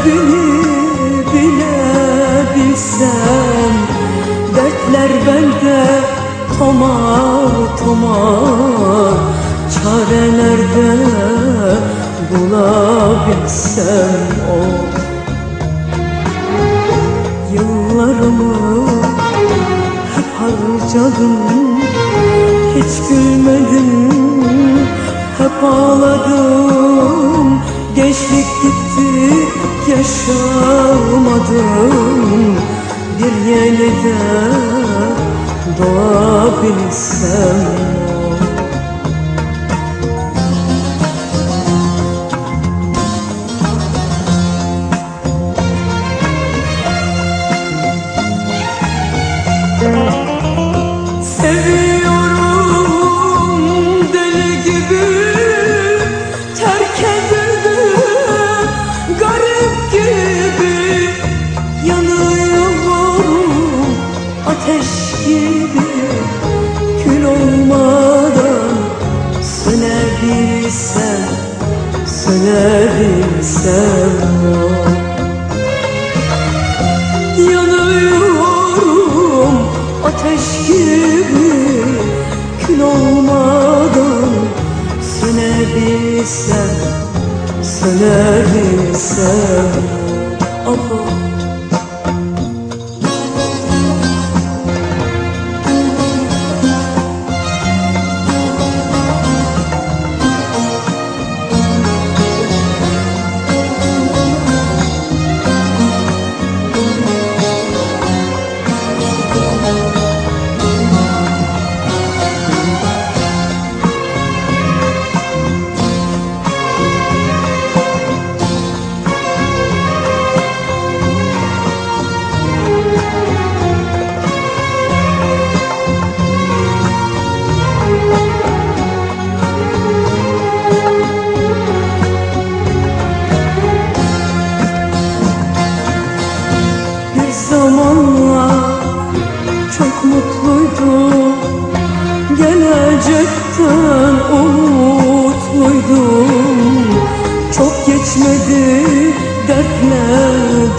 sebebini bile bilsem Dertler bende toma toma Çarelerde bulabilsem o. Yıllarımı hep harcadım Hiç gülmedim hep ağladım. Gençlik gitti yaşamadım Bir yeniden doğabilsem sönebilsem o Yanıyorum ateş gibi Kül olmadan sönebilsem Sönebilsem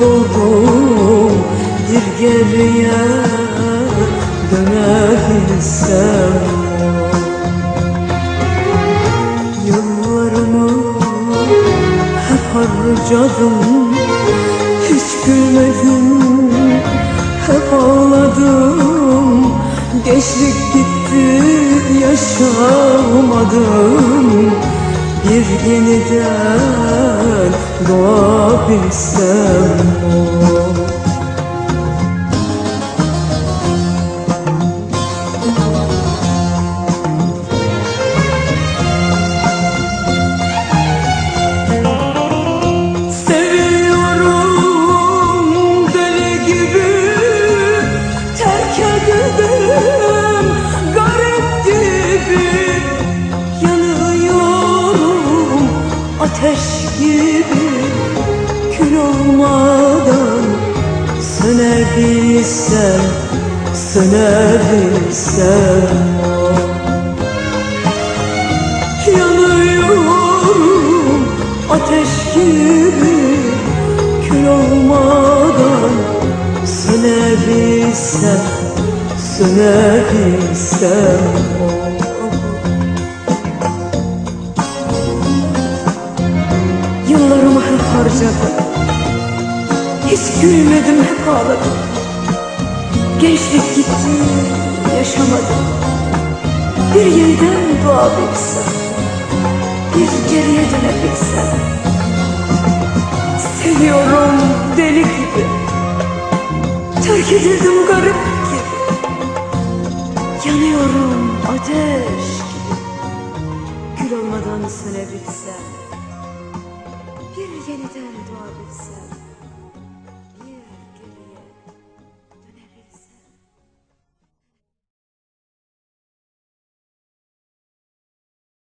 doldum Bir geriye dönebilsem. Yıllarımı hep harcadım Hiç gülmedim hep ağladım. Gençlik gitti yaşamadım. Bir yeniden doğabilsem o Seviyorum ateş gibi kül olmadan sönebilsem sönebilsem Yanıyorum ateş gibi Kül olmadan sönebilsem Sönebilsem oh. Hep harcadım Hiç gülmedim hep ağladım Gençlik gitti yaşamadım bir yeniden doğabilsem Bir geriye dönebilsem Seviyorum deli gibi. Terk edildim garip Gül olmadan